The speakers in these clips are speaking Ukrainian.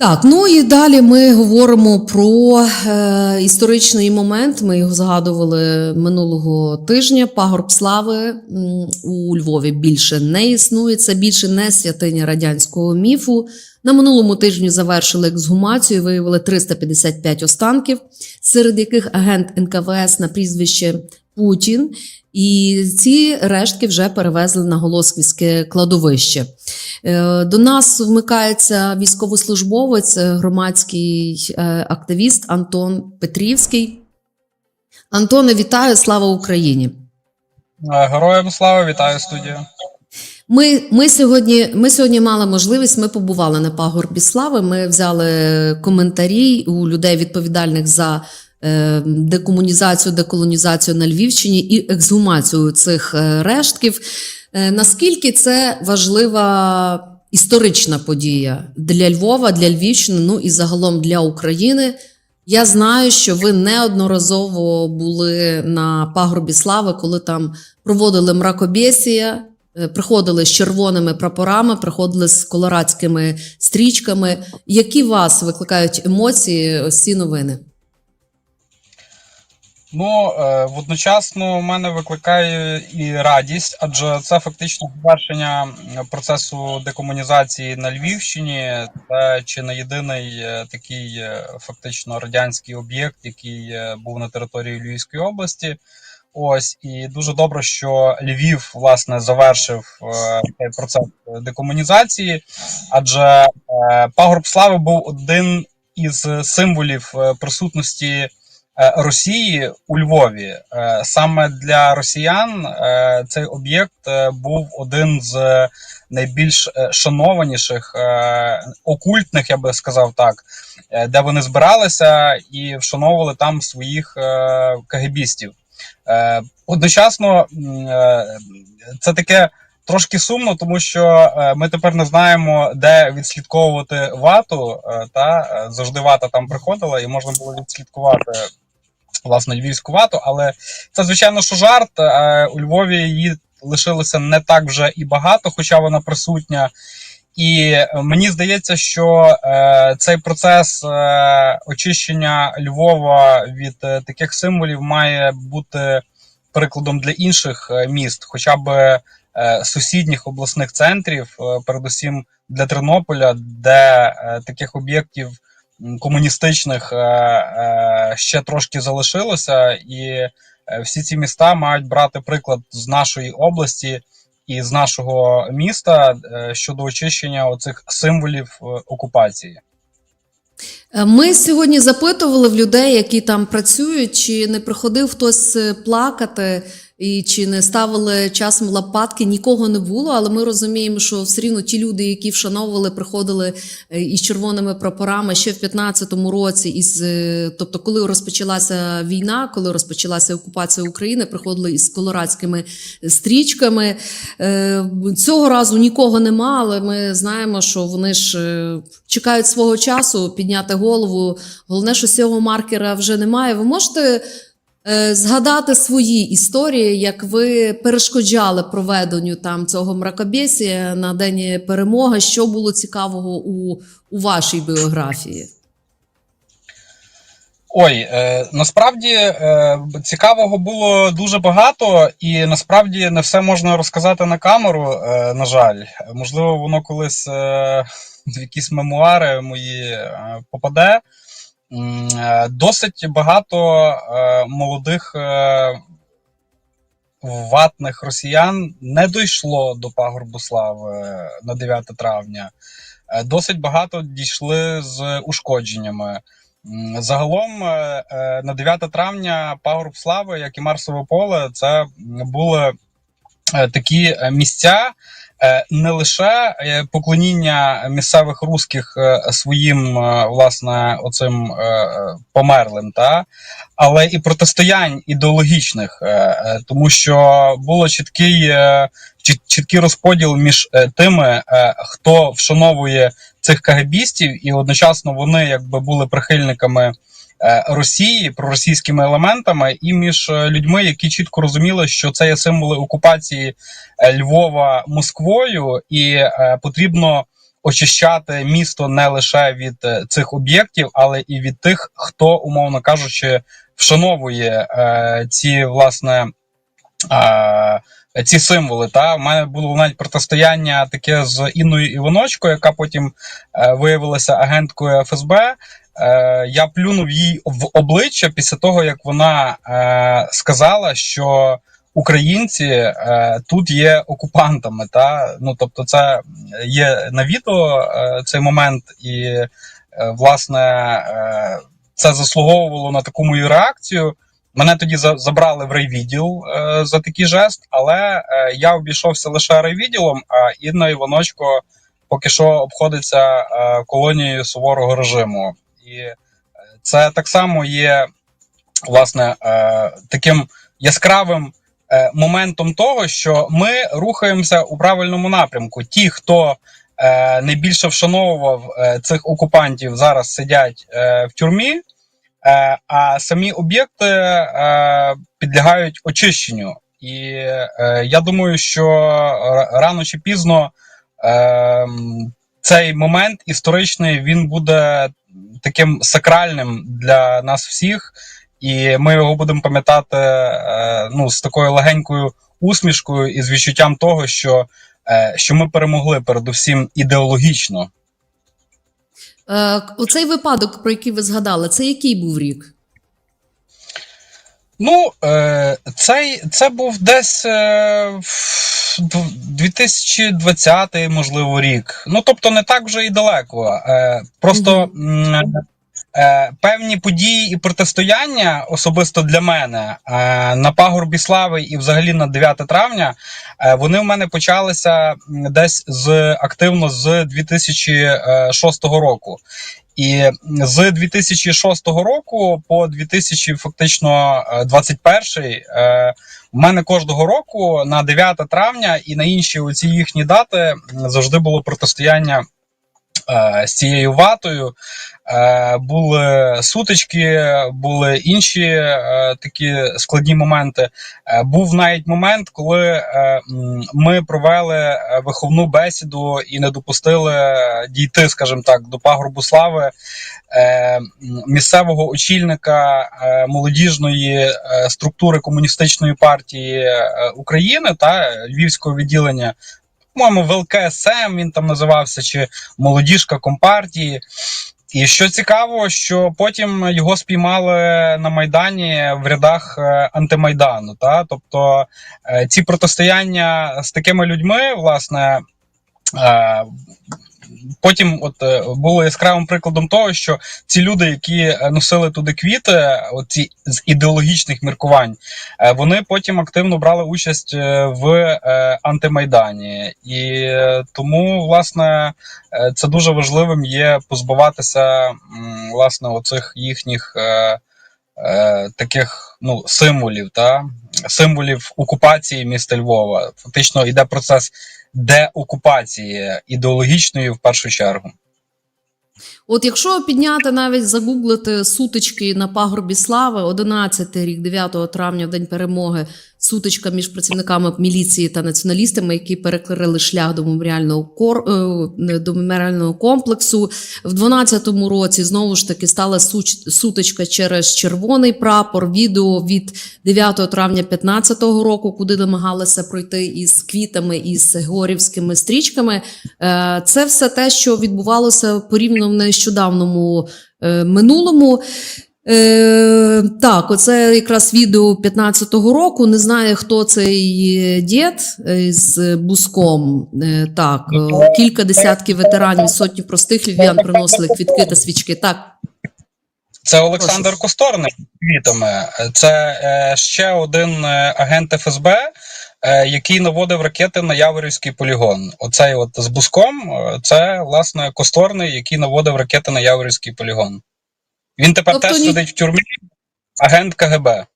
Так, ну і далі ми говоримо про е, історичний момент. Ми його згадували минулого тижня. Пагорб слави у Львові більше не існує. Це більше не святиня радянського міфу. На минулому тижні завершили ексгумацію, виявили 355 останків, серед яких агент НКВС на прізвище Путін. І ці рештки вже перевезли на Голосківське кладовище. Е, До нас вмикається військовослужбовець, е, громадський е, активіст Антон Петрівський. Антоне, вітаю! Слава Україні! Героям слава, вітаю студію. Ми, ми, сьогодні, ми сьогодні мали можливість, ми побували на пагорбі слави. Ми взяли коментарі у людей, відповідальних за декомунізацію, деколонізацію на Львівщині і ексгумацію цих е, рештків. Е, наскільки це важлива історична подія для Львова, для Львівщини, ну і загалом для України? Я знаю, що ви неодноразово були на пагорбі слави, коли там проводили мракобєсія, е, приходили з червоними прапорами, приходили з колорадськими стрічками. Які вас викликають емоції ось ці новини? Ну водночасно у мене викликає і радість, адже це фактично завершення процесу декомунізації на Львівщині. Це чи не єдиний е, такий е, фактично радянський об'єкт, який був на території Львівської області. Ось і дуже добре, що Львів власне завершив цей процес декомунізації, адже пагорб слави був один із символів присутності Росії у Львові. Е, Саме для росіян е, цей об'єкт е, був один з найбільш е, шанованіших е, окультних, я би сказав так, е, де вони збиралися і вшановували там своїх е, кагебістів. Е, Одночасно е, це таке трошки сумно, тому що е, ми тепер не знаємо, де відслідковувати вату. е, Та е, завжди вата там приходила, і можна було відслідкувати власне львівську вату. Але це звичайно, що жарт. Е, У Львові її лишилося не так вже і багато, хоча вона присутня. І мені здається, що е, цей процес е, очищення Львова від таких символів має бути прикладом для інших міст, хоча б сусідніх обласних центрів, передусім для Тернополя, де таких об'єктів комуністичних е, е, ще трошки залишилося, і е, всі ці міста мають брати приклад з нашої області і з нашого міста щодо очищення оцих символів окупації. Ми сьогодні запитували в людей, які там працюють, чи не приходив хтось плакати і чи не ставили часом лопатки. Нікого не було, але ми розуміємо, що все рівно ті люди, які вшановували, приходили е, із червоними прапорами ще в 15-му році, із е, тобто, коли розпочалася війна, коли розпочалася окупація України, приходили із колорадськими стрічками. Е, Цього разу нікого нема, але ми знаємо, що вони ж чекають свого часу підняти голову. Головне, що цього маркера вже немає. Ви можете згадати свої історії, як ви перешкоджали проведенню там цього мракобєсія на день перемоги. Що було цікавого у, у вашій біографії? Ой, е, насправді е, цікавого було дуже багато, і насправді не все можна розказати на камеру. Е, на жаль, можливо, воно колись е, в якісь мемуари мої е, попаде. Е, Досить багато е, молодих е, ватних росіян не дійшло до пагорбу слави на 9 травня. Досить багато дійшли з ушкодженнями. Загалом на 9 травня пагорб слави, як і Марсове поле, це були такі місця. Е, Не лише е, поклоніння місцевих русських е, своїм власне оцим померлим, та але і протистоянь ідеологічних, тому що було чіткий, чіткий розподіл між тими, хто вшановує цих кагебістів, і одночасно вони якби були прихильниками Росії проросійськими елементами, і між е, людьми, які чітко розуміли, що це є символи окупації е, Львова Москвою, і е, потрібно очищати місто не лише від е, цих об'єктів, але і від тих, хто, умовно кажучи, вшановує е, ці власне. Е, ці символи. Та У мене було навіть протистояння таке з Інною Іваночкою, яка потім е, виявилася агенткою ФСБ. Е, я плюнув їй в обличчя після того, як вона е, сказала, що українці е, тут є окупантами. Та? Ну, тобто, це є на відео е, цей момент, і е, власне е, це заслуговувало на таку мою реакцію. Мене тоді за- забрали в райвідділ е, за такий жест, але е, я обійшовся лише райвідділом, а Інна Іваночко поки що обходиться е, колонією суворого режиму. І е, це так само є власне е, таким яскравим е, моментом того, що ми рухаємося у правильному напрямку. Ті, хто найбільше вшановував цих окупантів, зараз сидять в тюрмі. А самі об'єкти підлягають очищенню. І я думаю, що рано чи пізно е, цей момент історичний він буде таким сакральним для нас всіх, і ми його будемо пам'ятати е, ну, з такою легенькою усмішкою і з відчуттям того, що, е, що ми перемогли передусім ідеологічно. Е, оцей випадок, про який ви згадали, це який був рік? Ну, е, цей, це був десь е, в дв- 2020, можливо, рік. Ну, тобто, не так вже і далеко. Просто. просто м, е, певні події і протистояння, особисто для мене, е, на пагорбі слави і взагалі на 9 травня, е, вони в мене почалися десь з активно з 2006 року. І з 2006 року по 2000, фактично е, 21, е, у мене кожного року на 9 травня і на інші оці їхні дати завжди було протистояння е, з цією ватою. Е, Були сутички, були інші е, такі складні моменти. Е, Був навіть момент, коли е, ми провели е, виховну бесіду і не допустили дійти, скажімо так, до пагорбу слави е, місцевого очільника е, молодіжної е, структури комуністичної партії е, України та Львівського відділення. По-моєму, ВЛКСМ він там називався, чи молодіжка компартії. І що цікаво, що потім його спіймали на Майдані в рядах е, антимайдану. Та? Тобто е, ці протистояння з такими людьми, власне, е, потім от е, було яскравим прикладом того, що ці люди, які е, носили туди квіти, оці з ідеологічних міркувань, е, вони потім активно брали участь е, в е, антимайдані. І е, тому, власне, е, це дуже важливим є позбаватися м, власне оцих їхніх е, е, таких ну, символів, та символів окупації міста Львова. Фактично йде процес деокупації ідеологічної в першу чергу. От якщо підняти навіть загуглити сутички на пагорбі слави, 11 рік, 9 травня, в день перемоги, сутичка між працівниками міліції та націоналістами, які перекрили шлях до меморіального кор... е, до меморіального комплексу. В 12-му році знову ж таки стала сутичка через червоний прапор. Відео від 9 травня 15-го року, куди намагалися пройти із квітами із горівськими стрічками. Е, Це все те, що відбувалося порівняно нещодавному е, минулому. Е, так, оце якраз відео 15-го року. Не знаю, хто цей дід е, з буском. Е, так, е, кілька десятків ветеранів, сотні простих львів'ян приносили квітки та свічки. Так, Це Олександр Косторник. Це е, ще один е, агент ФСБ, який наводив ракети на Яворівський полігон. Оцей от з буском, е, це власне Косторний, який наводив ракети на Яворівський полігон. Він тепер Тобто теж ні- сидить в тюрмі, агент КГБ.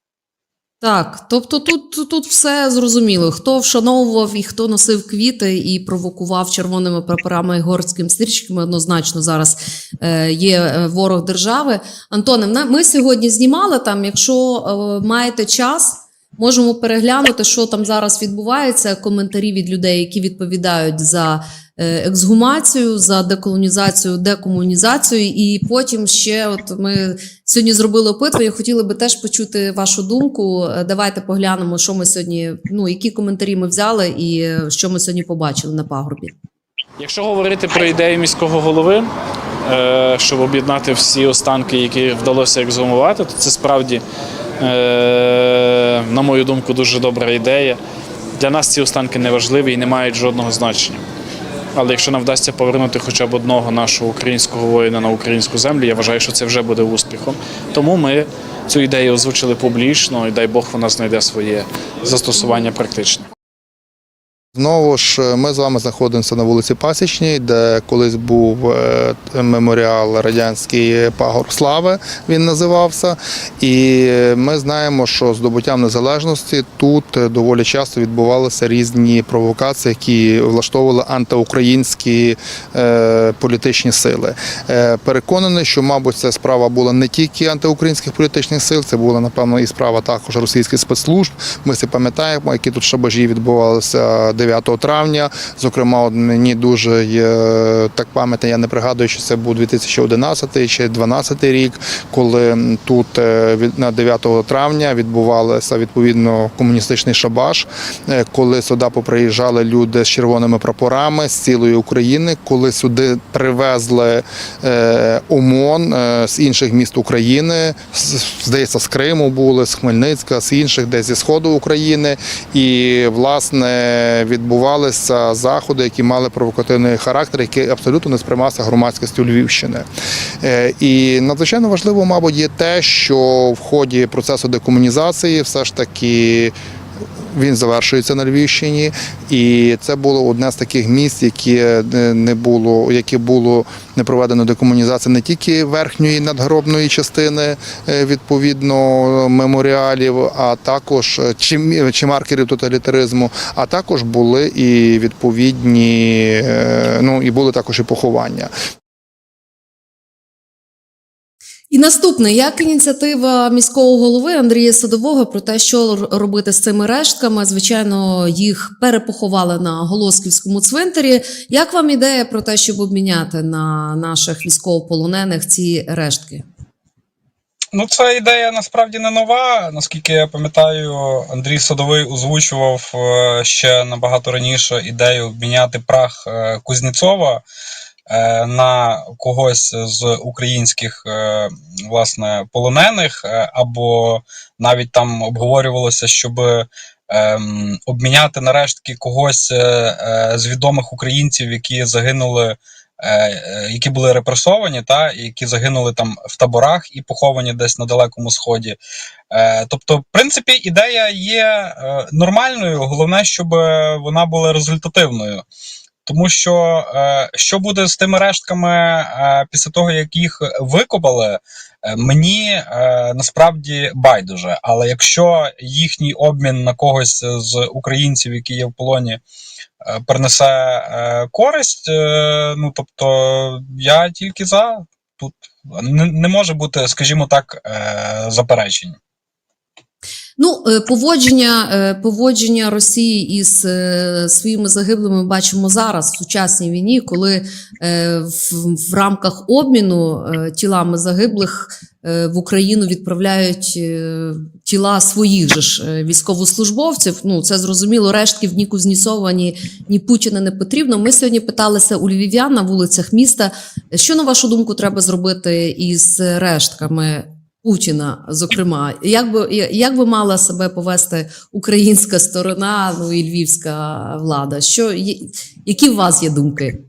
так. Тобто тут, тут все зрозуміло. Хто вшановував і хто носив квіти і провокував червоними прапорами і горськими стрічками, однозначно зараз е, є е, ворог держави. Антоне, ми сьогодні знімали там. Якщо е, маєте час, можемо переглянути, що там зараз відбувається. Коментарі від людей, які відповідають за е, ексгумацію, за деколонізацію, декомунізацію. І потім ще, от ми сьогодні зробили опитування. Хотіли би теж почути вашу думку. Е, Давайте поглянемо, що ми сьогодні, ну які коментарі ми взяли, і е, що ми сьогодні побачили на пагорбі. Якщо говорити про ідею міського голови, щоб об'єднати всі останки, які вдалося ексгумувати, то це справді, на мою думку, дуже добра ідея. Для нас ці останки не важливі і не мають жодного значення. Але якщо нам вдасться повернути хоча б одного нашого українського воїна на українську землю, я вважаю, що це вже буде успіхом. Тому ми цю ідею озвучили публічно, і дай Бог вона знайде своє застосування практичне. Знову ж ми з вами знаходимося на вулиці Пасічній, де колись був е, меморіал радянський Пагор Слави. Він називався. І ми знаємо, що здобуттям незалежності тут доволі часто відбувалися різні провокації, які влаштовували антиукраїнські е, політичні сили. Е, Переконаний, що, мабуть, ця справа була не тільки антиукраїнських політичних сил, це була напевно і справа також російських спецслужб. Ми всі пам'ятаємо, які тут шабажі відбувалися 9 травня. Зокрема, мені дуже є так пам'ятає, я не пригадую, чи це був 2011 чи 2012 рік, коли тут е, на 9 травня відбувався відповідно комуністичний шабаш, е, коли сюди поприїжджали люди з червоними прапорами з цілої України, коли сюди привезли е, ОМОН е, з інших міст України, здається, з Криму були, з Хмельницька, з інших, десь зі сходу України. І власне відбувалися заходи, які мали провокативний характер, який абсолютно не сприймався громадськістю Львівщини. Е, І надзвичайно важливо, мабуть, є те, що в ході процесу декомунізації все ж таки. Він завершується на Львівщині, і це було одне з таких місць, які е, не було, яке було не проведено декомунізація не тільки верхньої надгробної частини, е, відповідно меморіалів, а також е, чи, чи маркерів тоталітаризму, а також були і відповідні, ну і були також і поховання. І наступне, як ініціатива міського голови Андрія Садового про те, що робити з цими рештками, звичайно, їх перепоховали на Голосківському цвинтарі. Як вам ідея про те, щоб обміняти на наших військовополонених ці рештки? Ну, ця ідея насправді не нова. Наскільки я пам'ятаю, Андрій Садовий озвучував е, ще набагато раніше ідею обміняти прах е, Кузнєцова на когось з українських е, власне полонених, е, або навіть там обговорювалося, щоб обміняти на рештки когось е, е, з відомих українців, які загинули е, е, які були репресовані, та які загинули там в таборах і поховані десь на далекому сході. Е, Тобто, в принципі, ідея є е, нормальною. Головне, щоб е, вона була результативною. Тому що е, що буде з тими рештками е, після того, як їх викопали, е, мені насправді байдуже. Але якщо їхній обмін на когось з українців, які є в полоні, принесе користь, ну тобто я тільки за тут не, може бути, скажімо так, заперечень. Ну, е, поводження, е, поводження Росії із е, своїми загиблими ми бачимо зараз в сучасній війні, коли в, в рамках обміну тілами загиблих в Україну відправляють тіла своїх же ж військовослужбовців. Ну це зрозуміло, рештків ні Кузнєцова, ні, ні Путіна не потрібно. Ми сьогодні питалися у львів'ян на вулицях міста. Що на вашу думку треба зробити із рештками? Путіна, зокрема, як би як би мала себе повести українська сторона, ну і львівська влада? Що які у вас є думки?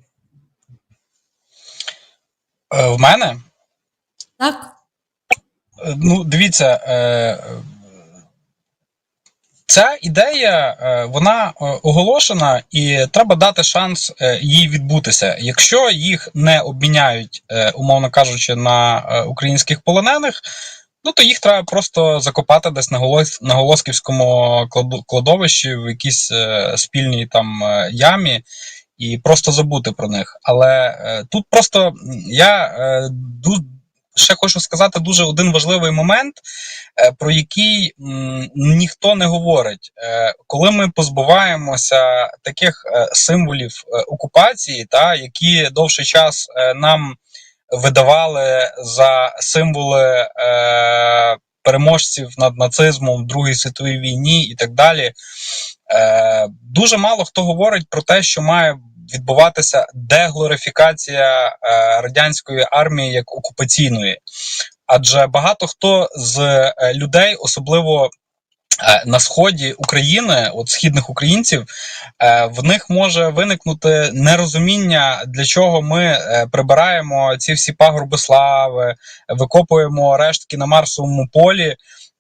Е, В мене Так? Е, Ну, дивіться, е, ця ідея е, вона е, оголошена, і треба дати шанс е, їй відбутися. Якщо їх не обміняють, умовно кажучи, на українських полонених. Ну, то їх треба просто закопати десь на Голос, на Голосківському кладовищі в якійсь спільній там ямі і просто забути про них. Але е, тут просто я е, ще хочу сказати дуже один важливий момент, е, про який ніхто не говорить. Е, Коли ми позбуваємося таких е, символів окупації, та які довший час нам видавали за символи переможців над нацизмом в Другій світовій війні і так далі. Дуже мало хто говорить про те, що має відбуватися деглорифікація е, радянської армії як окупаційної. Адже багато хто з е, людей, особливо е, на сході України, от східних українців, в них може виникнути нерозуміння, для чого ми прибираємо ці всі пагорби слави, викопуємо рештки на Марсовому полі.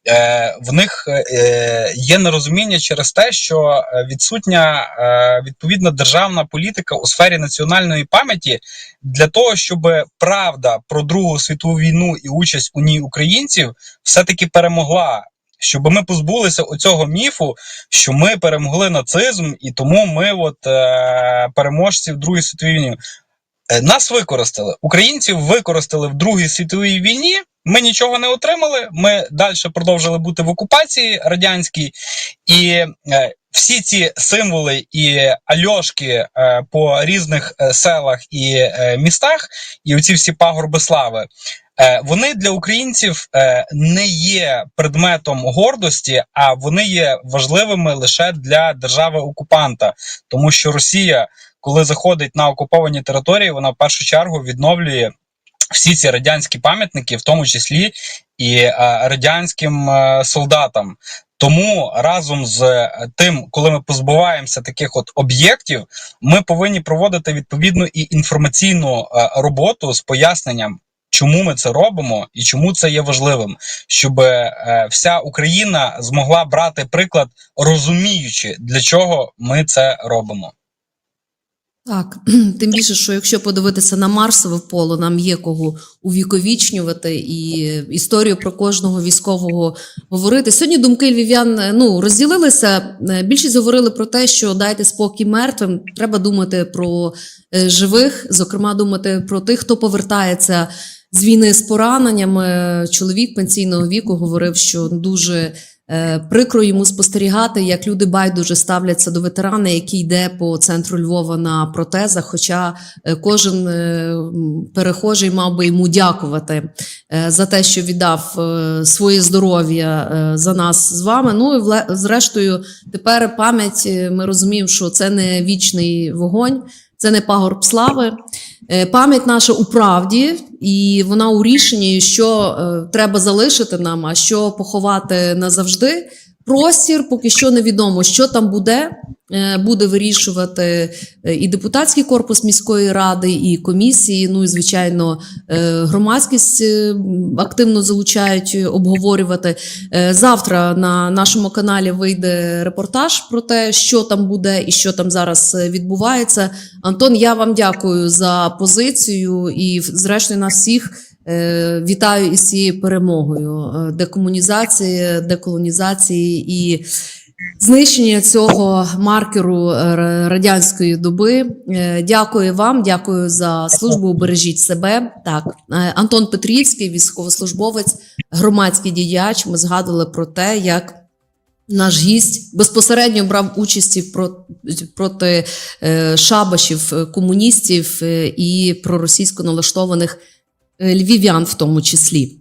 Е, В них е, є нерозуміння через те, що е, відсутня відповідна державна політика у сфері національної пам'яті для того, щоб правда про Другу світову війну і участь у ній українців все-таки перемогла. Щоб ми позбулися оцього міфу, що ми перемогли нацизм, і тому ми, от е, переможці в Другій світовій війні. Нас використали. Українців використали в Другій світовій війні. Ми нічого не отримали. Ми далі продовжили бути в окупації радянській, і е, всі ці символи і альошки е, по різних е, селах і містах, і оці всі пагорби слави. Вони для українців не є предметом гордості, а вони є важливими лише для держави окупанта, тому що Росія, коли заходить на окуповані території, вона в першу чергу відновлює всі ці радянські пам'ятники, в тому числі і е, радянським е, солдатам. Тому разом з е, тим, коли ми позбуваємося таких от об'єктів, ми повинні проводити відповідну і інформаційну роботу з поясненням. Чому ми це робимо і чому це є важливим, щоб вся Україна змогла брати приклад, розуміючи, для чого ми це робимо. Так, тим більше, що якщо подивитися на Марсове поле, нам є кого увіковічнювати і історію про кожного військового говорити. Сьогодні думки львів'ян е, ну, розділилися. Е, Більшість говорили про те, що дайте спокій мертвим. Треба думати про е, живих, зокрема, думати про тих, хто повертається з війни з пораненнями. Чоловік пенсійного віку говорив, що дуже. Е, Прикро йому спостерігати, як люди байдуже ставляться до ветерана, який йде по центру Львова на протезах. Хоча е, кожен е, перехожий мав би йому дякувати за те, що віддав своє здоров'я за нас з вами. Ну і зрештою, тепер пам'ять. Ми розуміємо, що це не вічний вогонь, це не пагорб слави. Е, Пам'ять наша у правді, і вона у рішенні, що е, треба залишити нам, а що поховати назавжди. Простір поки що невідомо, що там буде. Е, Буде вирішувати е, і депутатський корпус міської ради, і комісії. Ну і звичайно, е, громадськість активно залучають обговорювати. Завтра на нашому каналі вийде репортаж про те, що там буде і що там зараз відбувається. Антон, я вам дякую за позицію і, зрештою, нас всіх вітаю із цією перемогою. Е, Декомунізації, деколонізації і знищення цього маркеру е, радянської доби. Е, Дякую вам, дякую за службу. Бережіть себе. Так, Е, Антон Петрівський, військовослужбовець, громадський діяч. Ми згадували про те, як. Наш гість безпосередньо брав участі про- проти е, шабашів, е, комуністів е, і проросійсько налаштованих е, львів'ян, в тому числі.